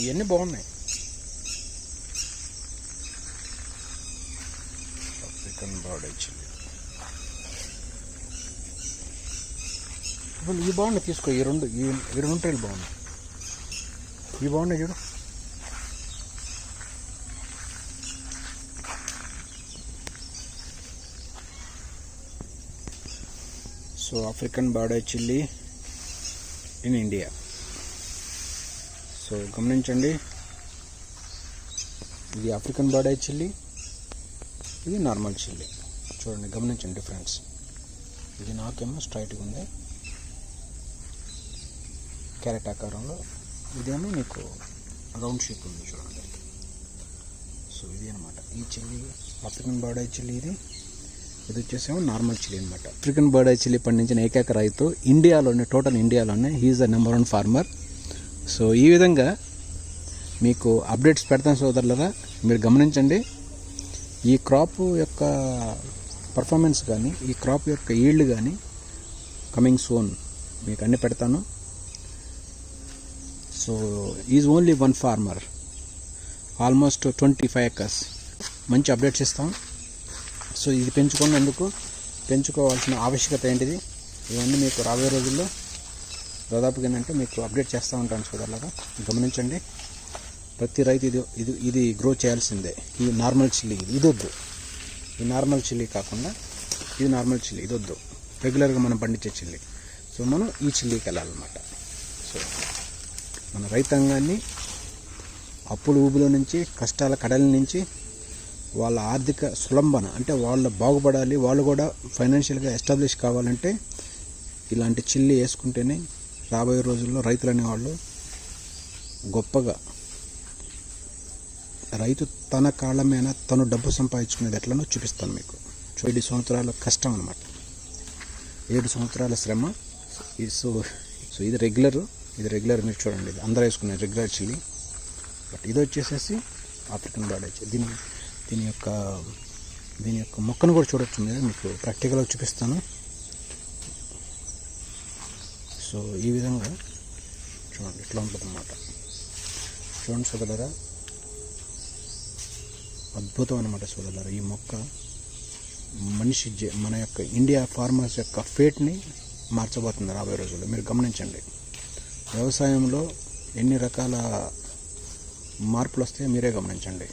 ఇవన్నీ బాగున్నాయి. African body chilli. ఇప్పుడు ఈ బాగున్నాయి తీసుకో ఈ రెండు ఈ ఈ రెండు ట్రైలు బాగున్నాయి. ఈ బాగున్నాయి చూడు. So African body chilli in India. So గమనించండి. ఇది ఆఫ్రికన్ బాడీ చిల్లీ ఇది నార్మల్ చిల్లీ. చూడండి గమనించండి డిఫరెన్స్ ఇది నాకేమో స్ట్రైట్గా ఉంది. క్యారెట్ ఆకారంలో. ఇదేమో మీకు రౌండ్ షేప్ ఉంది చూడండి. సో ఇది అనమాట ఈ చిల్లీ ఆఫ్రికన్ బాడీ చిల్లీ ఇది. ఇది వచ్చేసేమో నార్మల్ చిల్లీ అనమాట ఆఫ్రికన్ బాడీ చిల్లీ పండించిన ఏకైక రైతు ఇండియాలోనే టోటల్ ఇండియాలోనే he is the number one farmer so ఈ విధంగా మీకు అప్డేట్స్ పెడతాను సోదరులరా మీరు గమనించండి. ఈ క్రాప్ యొక్క పర్ఫార్మెన్స్ కానీ ఈ క్రాప్ యొక్క ఈల్డ్ కానీ కమింగ్ సోన్ మీకు అన్ని పెడతాను. So is only one farmer almost twenty five acres. మంచి అప్డేట్స్ ఇస్తాం. సో ఇది పెంచుకున్నందుకు పెంచుకోవాల్సిన ఆవశ్యకత ఏంటిది? ఇవన్నీ మీకు రాబోయే రోజుల్లో దాదాపుగా ఏంటంటే మీకు అప్డేట్ చేస్తూ ఉంటాను చూడాలగా గమనించండి. ప్రతి రైతు ఇది ఇది ఇది గ్రో చేయాల్సిందే. ఈ నార్మల్ చిల్లీ ఇది ఇది వద్దు. ఈ నార్మల్ చిల్లీ కాకుండా ఇది నార్మల్ చిల్లీ ఇది వద్దు. రెగ్యులర్గా మనం పండించే చిల్లీ సో మనం ఈ చిల్లీకి వెళ్ళాలన్నమాట. సో మన రైతాంగాన్ని అప్పుల ఊబిలో నుంచి కష్టాల కడల నుంచి వాళ్ళ ఆర్థిక సులంబన అంటే వాళ్ళు బాగుపడాలి వాళ్ళు కూడా ఫైనాన్షియల్గా ఎస్టాబ్లిష్ కావాలంటే ఇలాంటి చిల్లి వేసుకుంటేనే రాబోయే రోజుల్లో రైతులు అనేవాళ్ళు గొప్పగా రైతు తన కాళ్ళ మీద తను డబ్బు సంపాదించుకునేది ఎట్లనో చూపిస్తాను మీకు. సో ఏడు సంవత్సరాల కష్టం అనమాట ఏడు సంవత్సరాల శ్రమ. ఇది సో సో ఇది రెగ్యులర్ ఇది రెగ్యులర్ మీరు చూడండి. ఇది అందరూ వేసుకునే రెగ్యులర్ చిల్లీ బట్ ఇది వచ్చేసేసి ఆఫ్రికన్ బాడీ దీని దీని యొక్క దీని యొక్క మొక్కను కూడా చూడొచ్చు మీరు. మీకు ప్రాక్టికల్గా చూపిస్తాను. సో ఈ విధంగా చూడండి ఇట్లా ఉంటుందన్నమాట. చూడండి సోదలరా అద్భుతం అనమాట సోదలరా ఈ మొక్క మనిషి మన యొక్క ఇండియా ఫార్మర్స్ యొక్క ఫేట్ని మార్చబోతుంది రాబోయే రోజుల్లో. మీరు గమనించండి వ్యవసాయంలో ఎన్ని రకాల మార్పులు వస్తాయో మీరే గమనించండి.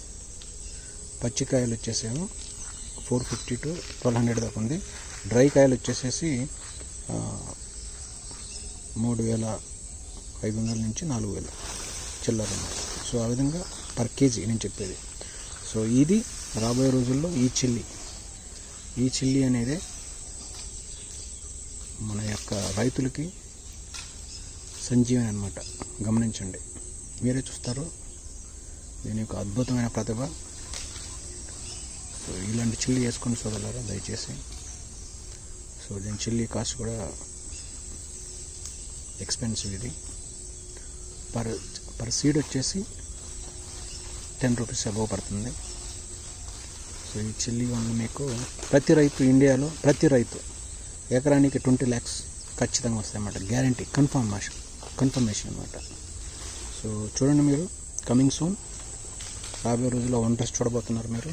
పచ్చికాయలు వచ్చేసేమో four fifty to twelve hundred దాకా ఉంది. డ్రై కాయలు వచ్చేసేసి మూడు వేల ఐదు వందల నుంచి నాలుగు వేల చిల్లర సో ఆ విధంగా పర్ కేజీ నేను చెప్పేది. సో ఇది రాబోయే రోజుల్లో ఈ చిల్లీ. ఈ చిల్లీ అనేది మన యొక్క రైతులకి సంజీవని అనమాట గమనించండి. మీరే చూస్తారు. దీని యొక్క అద్భుతమైన ప్రతిభ. సో ఇలాంటి చిల్లీ వేసుకొని చూడలేరా దయచేసి. సో దీని చిల్లీ కాస్ట్ కూడా ఎక్స్పెన్సివ్ ఇది. పర్ పర్ సీడ్ వచ్చేసి టెన్ రూపీస్ అబవ్ పడుతుంది. సో ఈ చిల్లీ వన్ మీకు ప్రతి రైతు ఇండియాలో ప్రతి రైతు ఎకరానికి ట్వంటీ ల్యాక్స్ ఖచ్చితంగా వస్తాయన్నమాట. గ్యారంటీ కన్ఫర్మేషన్ కన్ఫర్మేషన్ అనమాట సో చూడండి మీరు కమింగ్ సూన్ రాబోయే రోజుల్లో వంటర్స్ చూడబోతున్నారు మీరు.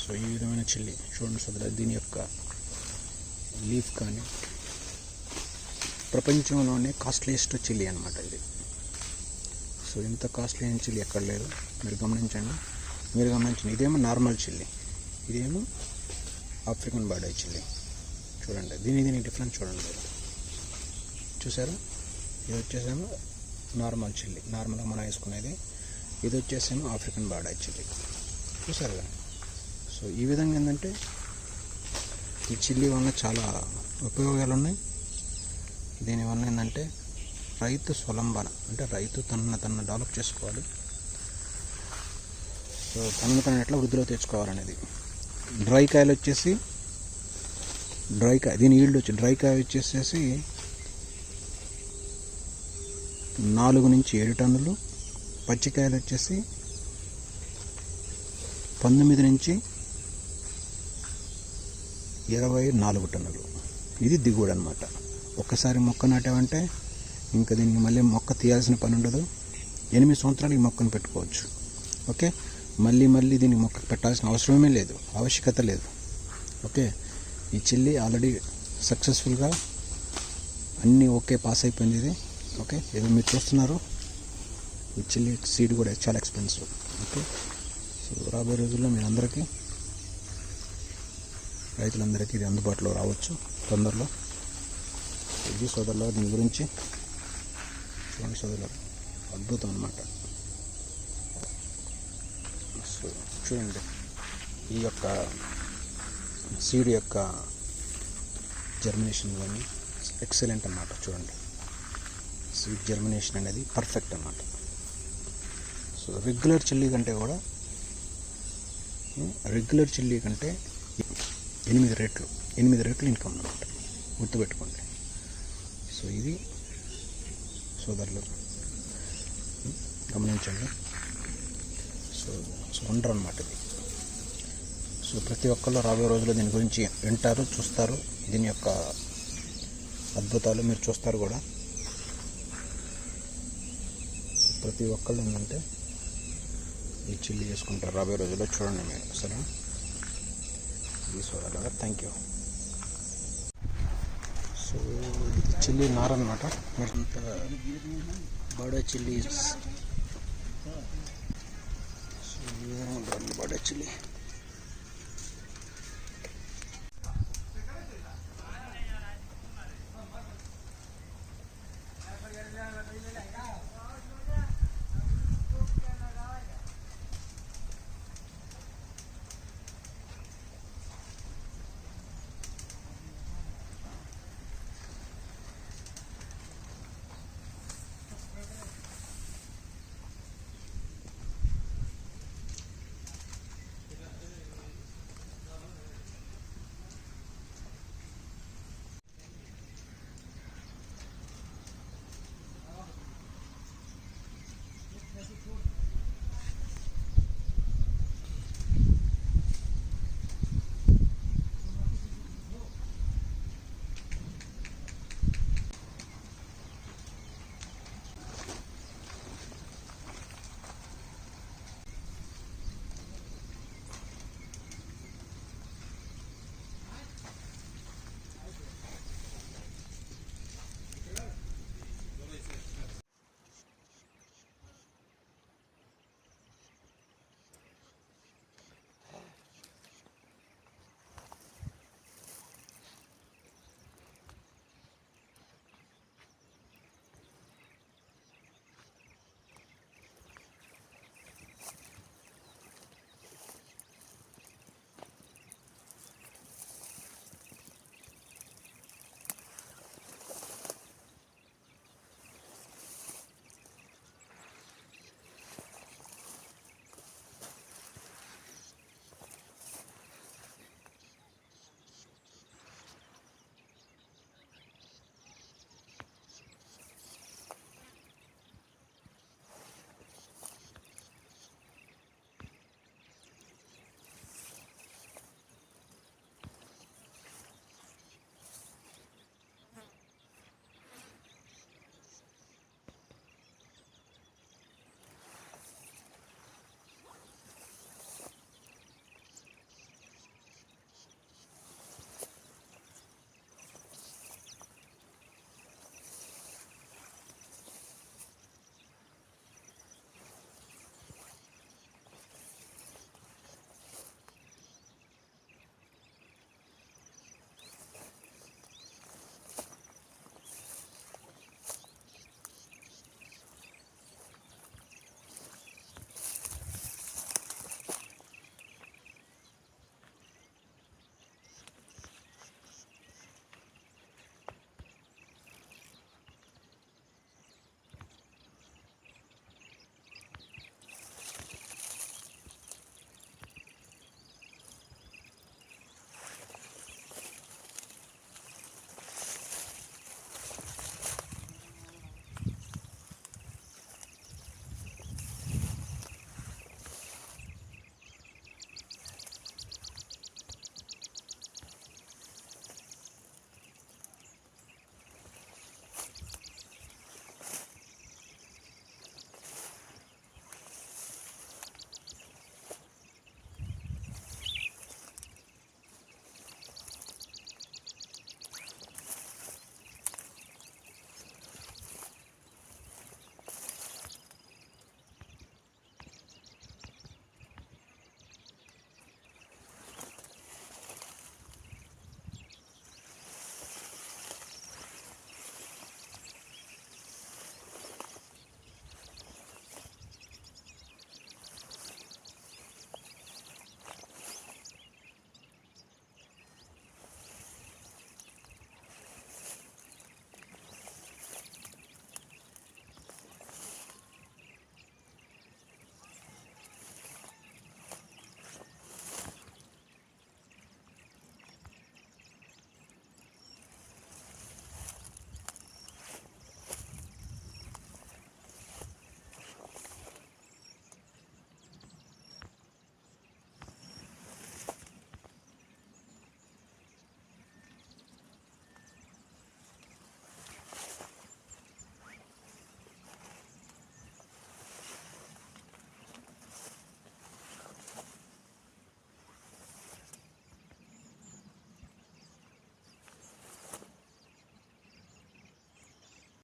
సో ఈ విధమైన చిల్లీ చూడండి సోదరా దీని యొక్క లీఫ్ కానీ ప్రపంచంలోనే కాస్ట్లీయెస్ట్ చిల్లీ అనమాట ఇది. సో ఇంత కాస్ట్లీ అయిన చిల్లీ ఎక్కడ లేదు. మీరు గమనించండి. మీరు గమనించండి. ఇదేమో నార్మల్ చిల్లీ. ఇదేమో ఆఫ్రికన్ బాడీ చిల్లీ. చూడండి. దీని దీని డిఫరెన్స్ చూడండి. చూసారా? ఇది వచ్చేసేమో నార్మల్ చిల్లీ. నార్మల్గా మనం వేసుకునేది. ఇది వచ్చేసేమో ఆఫ్రికన్ బాడీ చిల్లీ. చూసారు సో ఈ విధంగా ఏంటంటే ఈ చిల్లీ వల్ల చాలా ఉపయోగాలు ఉన్నాయి. దీనివల్ల ఏంటంటే రైతు స్వలంబన అంటే రైతు తనను తనను డెవలప్ చేసుకోవాలి. సో తనను తన ఎట్లా వృద్ధిలో తెచ్చుకోవాలనేది. డ్రై కాయలు వచ్చేసి డ్రై కాయ దీని ఈల్డ్ వచ్చి డ్రై కాయ వచ్చేసేసి నాలుగు నుంచి ఏడు టన్నులు పచ్చికాయలు వచ్చేసి పంతొమ్మిది నుంచి ఇరవై నాలుగు టన్నులు. ఇది దిగుబడి అనమాట ఒక్కసారి మొక్క నాటామంటే ఇంకా దీనికి మళ్ళీ మొక్క తీయాల్సిన పని ఉండదు. ఎనిమిది సంవత్సరాలు ఈ మొక్కను పెట్టుకోవచ్చు. ఓకే? మళ్ళీ మళ్ళీ దీన్ని మొక్క పెట్టాల్సిన అవసరమే లేదు. ఆవశ్యకత లేదు. ఓకే? ఈ చిల్లి ఆల్రెడీ సక్సెస్ఫుల్గా అన్నీ ఓకే పాస్ అయిపోయింది ఇది. ఓకే? ఏదో మీరు చూస్తున్నారు. ఈ చిల్లి సీడ్ కూడా చాలా ఎక్స్పెన్సివ్. ఓకే? సో రాబోయే రోజుల్లో మీ అందరికీ రైతులందరికీ ఇది అందుబాటులో రావచ్చు తొందరలో. ఇది సోదరులు దీని గురించి చూడండి సోదరులు అద్భుతం అనమాట సో చూడండి ఈ యొక్క సీడ్ యొక్క జర్మినేషన్ కానీ ఎక్సలెంట్ అన్నమాట చూడండి. సీడ్ జర్మినేషన్ అనేది పర్ఫెక్ట్ అన్నమాట. సో రెగ్యులర్ చిల్లీ కంటే కూడా రెగ్యులర్ చిల్లీ కంటే ఎనిమిది రేట్లు ఎనిమిది రేట్లు ఇన్కమ్ అనమాట గుర్తుపెట్టుకోండి. సో ఇది సోదరులు. గమనించండి. సో సో వండర్ అనమాట ఇది. సో ప్రతి ఒక్కళ్ళు రాబోయే రోజుల్లో దీని గురించి వింటారు చూస్తారు. దీని యొక్క అద్భుతాలు మీరు చూస్తారు కూడా. సో ప్రతి ఒక్కళ్ళు ఏంటంటే ఈ చిల్లి చేసుకుంటారు రాబోయే రోజుల్లో. చూడండి మీరు. సరే ఈ సోదరులారా థ్యాంక్ యూ సో ఇది చిల్లీ నార అనమాట బడా చిల్లీ బడా చిల్లీ.